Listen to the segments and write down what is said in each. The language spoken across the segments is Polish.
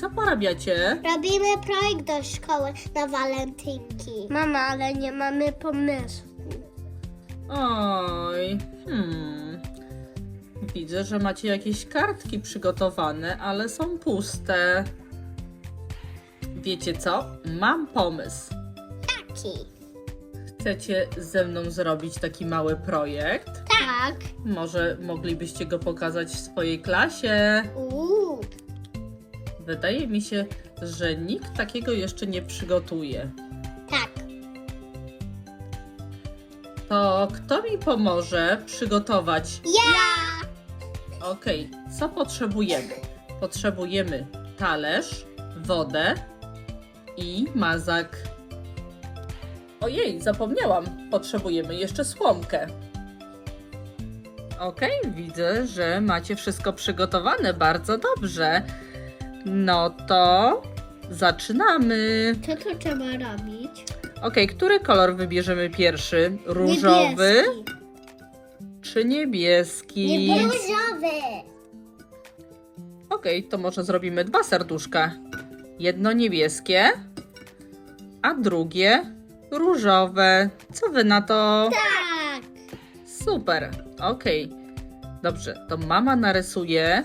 co porabiacie? Robimy projekt do szkoły na walentynki. Mama, ale nie mamy pomysłu. Oj, hmm. Widzę, że macie jakieś kartki przygotowane, ale są puste. Wiecie co? Mam pomysł. Taki. Chcecie ze mną zrobić taki mały projekt? Tak. Może moglibyście go pokazać w swojej klasie? Uuu. Wydaje mi się, że nikt takiego jeszcze nie przygotuje. Tak. To kto mi pomoże przygotować? Ja! Okej, co potrzebujemy? Potrzebujemy talerz, wodę i mazak. Ojej, zapomniałam. Potrzebujemy jeszcze słomkę. Okej, widzę, że macie wszystko przygotowane bardzo dobrze. No to zaczynamy. Co tu trzeba robić? Okej, który kolor wybierzemy pierwszy? Różowy Niebieski. czy niebieski? Nie różowy. Okej, to może zrobimy dwa serduszka. Jedno niebieskie, a drugie różowe. Co wy na to? Tak. Super. Okej. Dobrze, to mama narysuje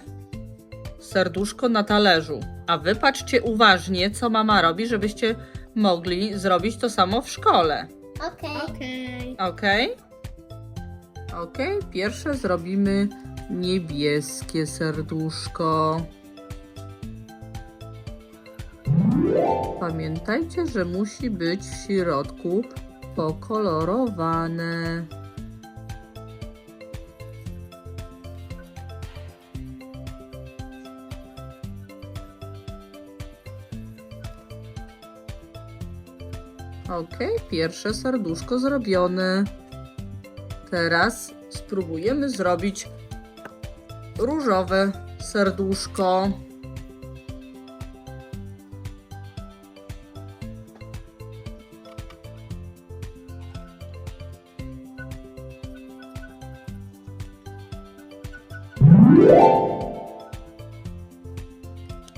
serduszko na talerzu. A wy patrzcie uważnie, co mama robi, żebyście mogli zrobić to samo w szkole. Okej. Okej. Okej? Okej, pierwsze zrobimy niebieskie serduszko. Pamiętajcie, że musi być w środku pokolorowane. Okej, pierwsze serduszko zrobione. Teraz spróbujemy zrobić różowe serduszko.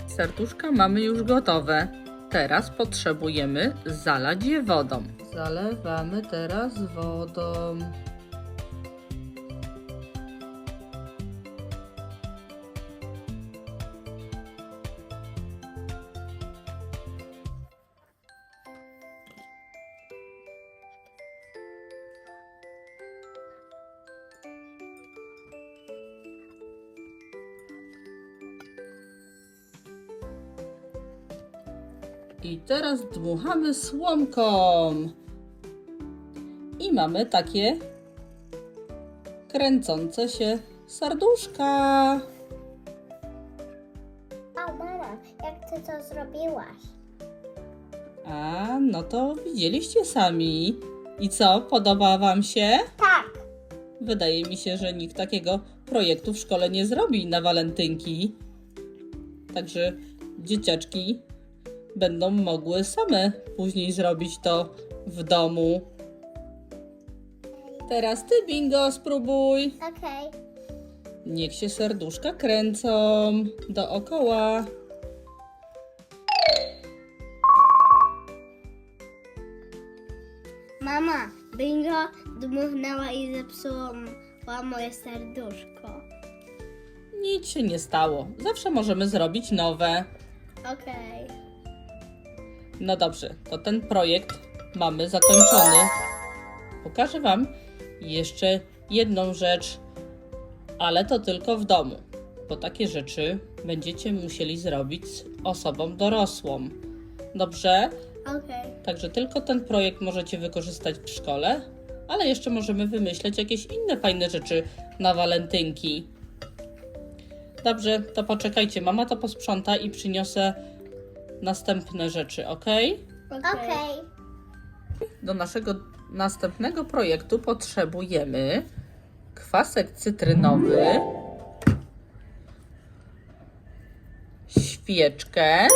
Serduszka mamy już gotowe. Teraz potrzebujemy zalać je wodą. Zalewamy teraz wodą. I teraz dmuchamy słomką. I mamy takie kręcące się serduszka. O, mama, jak ty to zrobiłaś? A, no to widzieliście sami. I co, podoba Wam się? Tak. Wydaje mi się, że nikt takiego projektu w szkole nie zrobi na walentynki. Także dzieciaczki będą mogły same później zrobić to w domu. Teraz ty, bingo, spróbuj. Okej. Niech się serduszka kręcą dookoła. Mama, bingo dmuchnęła i zepsuła moje serduszko. Nic się nie stało. Zawsze możemy zrobić nowe. Okej. No dobrze, to ten projekt mamy zakończony. Pokażę Wam jeszcze jedną rzecz, ale to tylko w domu, bo takie rzeczy będziecie musieli zrobić z osobą dorosłą. Dobrze? Okej. Także tylko ten projekt możecie wykorzystać w szkole, ale jeszcze możemy wymyśleć jakieś inne fajne rzeczy na walentynki. Dobrze, to poczekajcie, mama to posprząta i przyniosę następne rzeczy, ok? Okej. Do naszego następnego projektu potrzebujemy kwasek cytrynowy, świeczkę,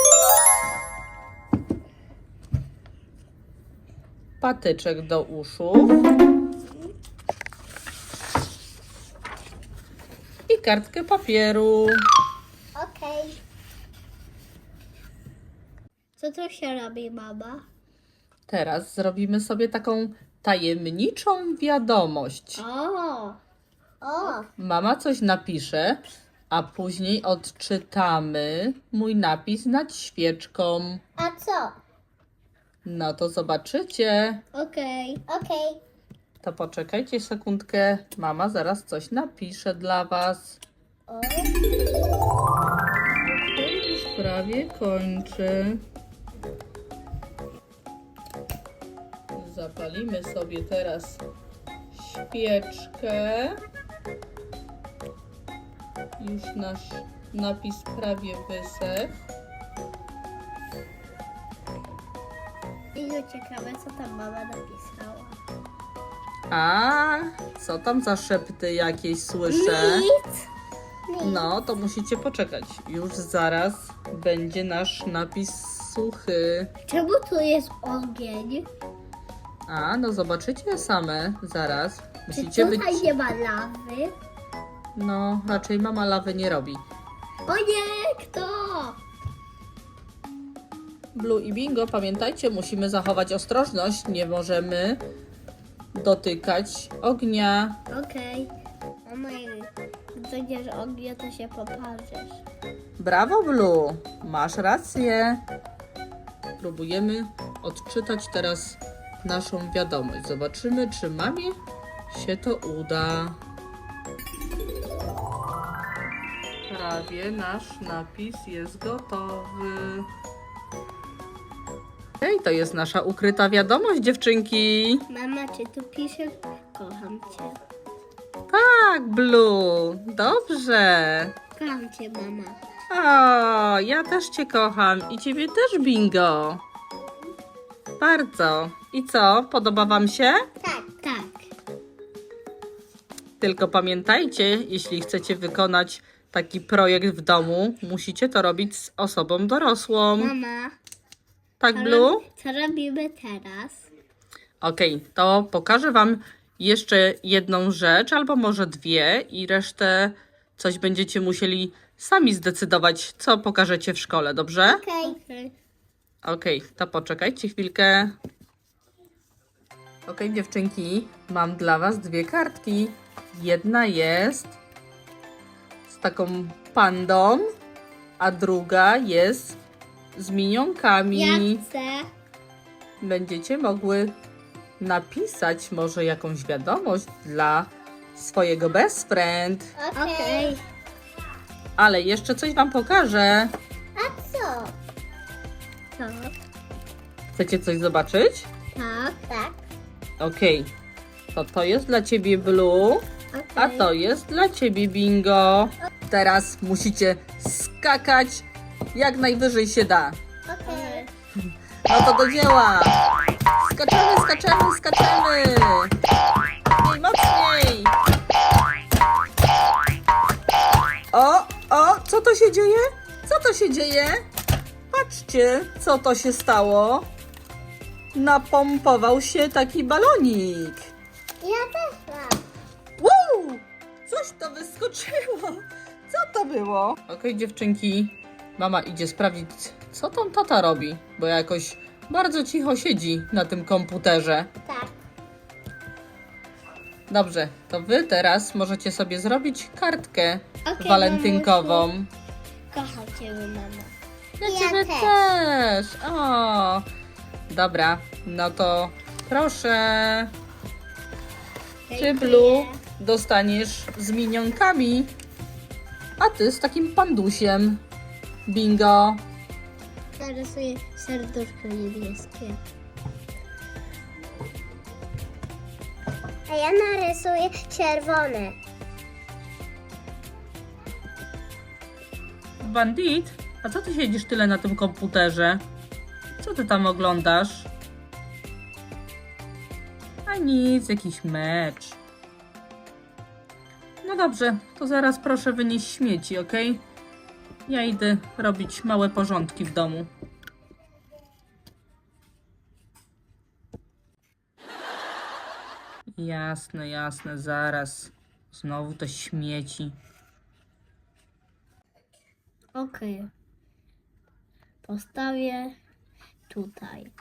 patyczek do uszu i kartkę papieru. Okej. Co tu się robi, mama? Teraz zrobimy sobie taką tajemniczą wiadomość. O! O! Mama coś napisze, a później odczytamy mój napis nad świeczką. A co? No to zobaczycie. Okej. Okej. To poczekajcie sekundkę. Mama zaraz coś napisze dla Was. O. Już prawie kończy. Zapalimy sobie teraz świeczkę. Już nasz napis prawie wysechł. I ciekawe, co tam mama napisała. A, co tam za szepty jakieś słyszę? Nic. Nic. No, to musicie poczekać. Już zaraz będzie nasz napis suchy. Czemu tu jest ogień? A, no zobaczycie same zaraz. Czy Musicie być. tutaj nie ma lawy? No, raczej mama lawy nie robi. O nie, kto? Blue i Bingo, pamiętajcie, musimy zachować ostrożność. Nie możemy dotykać ognia. Okej. Mama, jak dojdziesz ognia, to się poparzysz. Brawo, Blue! Masz rację. Próbujemy odczytać teraz naszą wiadomość. Zobaczymy, czy mamie się to uda. Prawie nasz napis jest gotowy. Hej, to jest nasza ukryta wiadomość, dziewczynki. Mama, czy tu pisze kocham cię? Tak, Blue, dobrze. Kocham cię, mama. O, ja też Cię kocham i Ciebie też, Bingo. Bardzo. I co, podoba Wam się? Tak. Tak. Tylko pamiętajcie, jeśli chcecie wykonać taki projekt w domu, musicie to robić z osobą dorosłą. Mama, Tak, co, Blue? rob- co robimy teraz? Okej, to pokażę Wam jeszcze jedną rzecz, albo może dwie, i resztę coś będziecie musieli sami zdecydować, co pokażecie w szkole, dobrze? Okej. Okej, to poczekajcie chwilkę. Okej, dziewczynki, mam dla Was dwie kartki. Jedna jest z taką pandą, a druga jest z minionkami. Ja chcę. Będziecie mogły napisać może jakąś wiadomość dla swojego best friend. Okej. Ale jeszcze coś Wam pokażę. A co? Co? Chcecie coś zobaczyć? Tak. Tak. Okej, to to jest dla Ciebie Blue. A to jest dla ciebie bingo. Teraz musicie skakać jak najwyżej się da. Okej. No to do dzieła. Skaczemy, skaczemy, skaczemy. Mocniej, mocniej. O, o, co to się dzieje? Co to się dzieje? Patrzcie, co to się stało. Napompował się taki balonik. Ja też mam. Wow! Coś to wyskoczyło! Co to było? Okej, dziewczynki, mama idzie sprawdzić, co tam tata robi, bo jakoś bardzo cicho siedzi na tym komputerze. Tak. Dobrze, to wy teraz możecie sobie zrobić kartkę Okej, walentynkową. Kocham cię, mama. Ja Ja ciebie też. też. O! Dobra, no to proszę. Ty, Blue, dostaniesz z minionkami, a ty z takim pandusiem. Bingo. Narysuję serduszko niebieskie. A ja narysuję czerwone. Bandit, a co ty siedzisz tyle na tym komputerze? Co ty tam oglądasz? A nic, jakiś mecz. No dobrze, to zaraz proszę wynieść śmieci, ok? Ja idę robić małe porządki w domu. Jasne, jasne, zaraz. Znowu te śmieci. Okej. Postawię tutaj.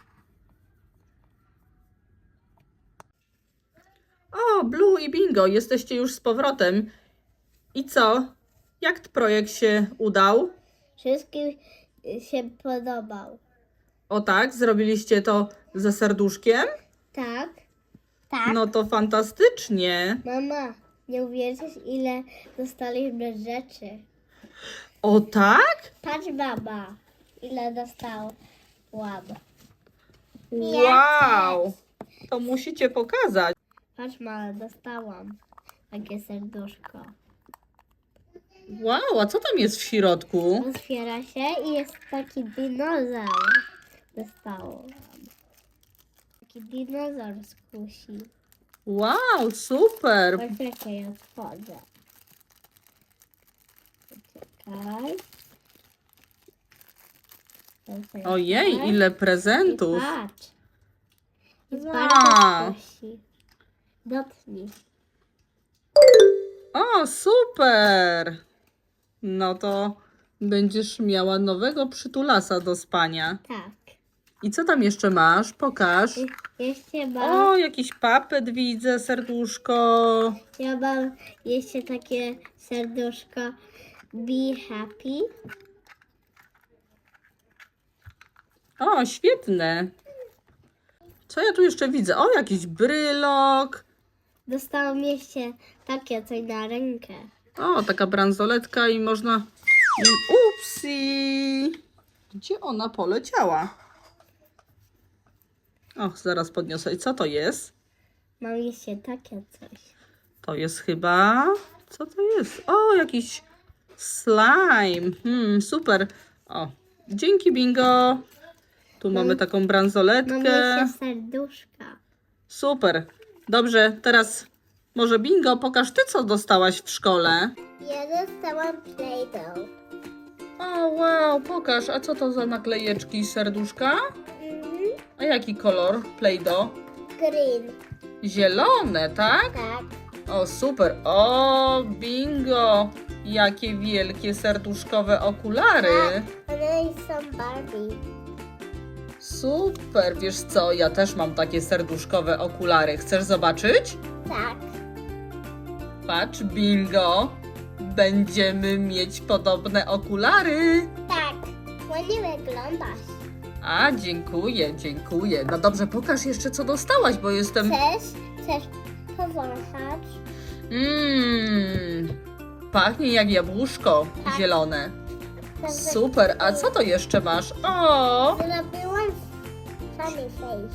O, Blue i Bingo, jesteście już z powrotem. I co? Jak projekt się udał? Wszystkim się podobał. O tak, zrobiliście to ze serduszkiem? Tak? Tak. No to fantastycznie. Mama, nie uwierzysz, ile dostaliśmy rzeczy. O tak? Patrz, baba, ile dostałam. Wow! To musicie pokazać. Patrz, mama, dostałam takie serduszko. Wow, a co tam jest w środku? Otwiera się i jest taki dinozaur. Dostałam. Taki dinozaur z kusi. Wow, super. Poczekaj, ja otworzę. Poczekaj. Ojej, ile I prezentów. patrz. Jest Wow. bardzo. Dotknij. O, super. No to będziesz miała nowego przytulasa do spania. Tak. I co tam jeszcze masz? Pokaż. Je- Jeszcze mam, O, jakiś papet widzę, serduszko. ja mam jeszcze takie serduszko Be Happy. O, świetne. Co ja tu jeszcze widzę? O, jakiś brylok. Dostałam jeszcze takie coś na rękę. O, taka bransoletka i można... Upsi! Gdzie ona poleciała? Och, zaraz podniosę. I co to jest? Mam jeszcze takie coś. To jest chyba... Co to jest? O, jakiś slime. Hmm, super. O, dzięki bingo. Tu mamy taką bransoletkę. jeszcze serduszka. Super. Dobrze, teraz może bingo, pokaż ty, co dostałaś w szkole. Ja dostałam Play-Doh. O, wow, pokaż. A co to za naklejeczki serduszka? Mhm. A jaki kolor Play-Doh? Green. Zielone, tak? Tak. O, super. O, bingo. Jakie wielkie serduszkowe okulary. One są Barbie. Super. Wiesz co, ja też mam takie serduszkowe okulary. Chcesz zobaczyć? Tak. Patrz, bingo. Będziemy mieć podobne okulary. Tak. Ładnie wyglądasz. A, dziękuję, dziękuję. No dobrze, pokaż jeszcze, co dostałaś, bo jestem... Chcesz? Chcesz powąchać? Mmm, pachnie jak jabłuszko Tak. zielone. Super, a co to jeszcze masz? O, Zrobiłam face.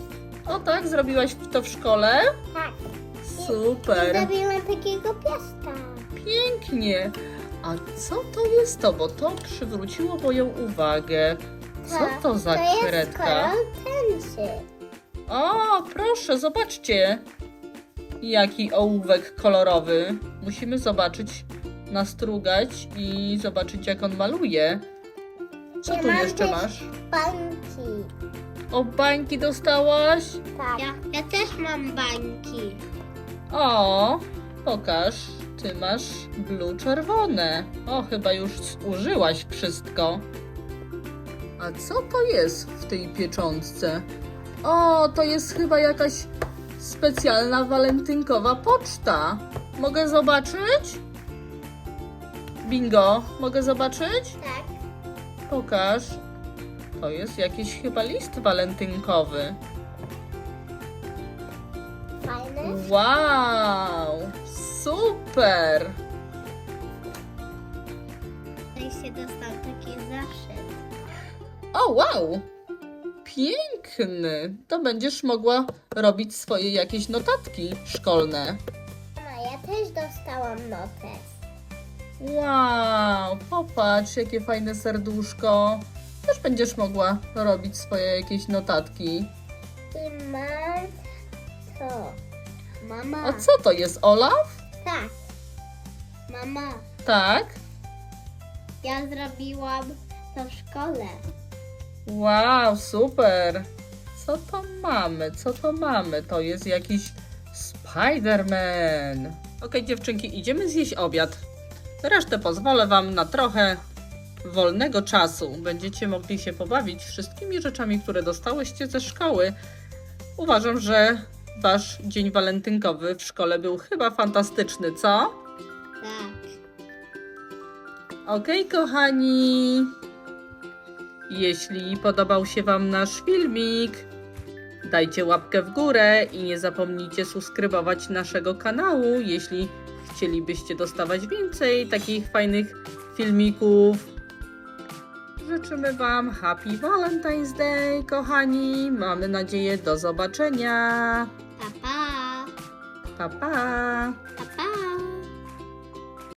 o tak, zrobiłaś to w szkole? Tak. Super, Zrobiłam takiego pieska. pięknie. A co to jest to? Bo to przywróciło moją uwagę. Co to za Tak, To jest kolor tęczy. O, proszę, zobaczcie. Jaki ołówek kolorowy. Musimy zobaczyć, nastrugać i zobaczyć, jak on maluje. Co Ja tu mam jeszcze też- masz? Bańki. O, bańki dostałaś? Tak. Ja, ja też mam bańki. O, pokaż. Ty masz blue czerwone. O, chyba już użyłaś wszystko. A co to jest w tej pieczątce? O, to jest chyba jakaś specjalna walentynkowa poczta. Mogę zobaczyć? Bingo, mogę zobaczyć? Tak. Pokaż. To jest jakiś chyba list walentynkowy. Fajne. Wow, super. Dostał taki. O, wow! Piękny! To będziesz mogła robić swoje jakieś notatki szkolne. Mama, ja też dostałam notes. Wow, popatrz, jakie fajne serduszko. Też będziesz mogła robić swoje jakieś notatki. I mam to. Mama. A co to jest, Olaf? Tak. Mama, Tak. ja zrobiłam to w szkole. Wow, super. Co to mamy? Co to mamy? To jest jakiś Spider-Man. Okej, dziewczynki, idziemy zjeść obiad. Resztę pozwolę Wam na trochę wolnego czasu będziecie mogli się pobawić wszystkimi rzeczami, które dostałyście ze szkoły, uważam, że wasz dzień walentynkowy w szkole był chyba fantastyczny, co? Tak. Okej, kochani. Jeśli podobał się Wam nasz filmik, dajcie łapkę w górę i nie zapomnijcie subskrybować naszego kanału, jeśli chcielibyście dostawać więcej takich fajnych filmików. Życzymy Wam Happy Valentine's Day, kochani. Mamy nadzieję do zobaczenia. Pa, pa. Pa, pa. Pa, pa.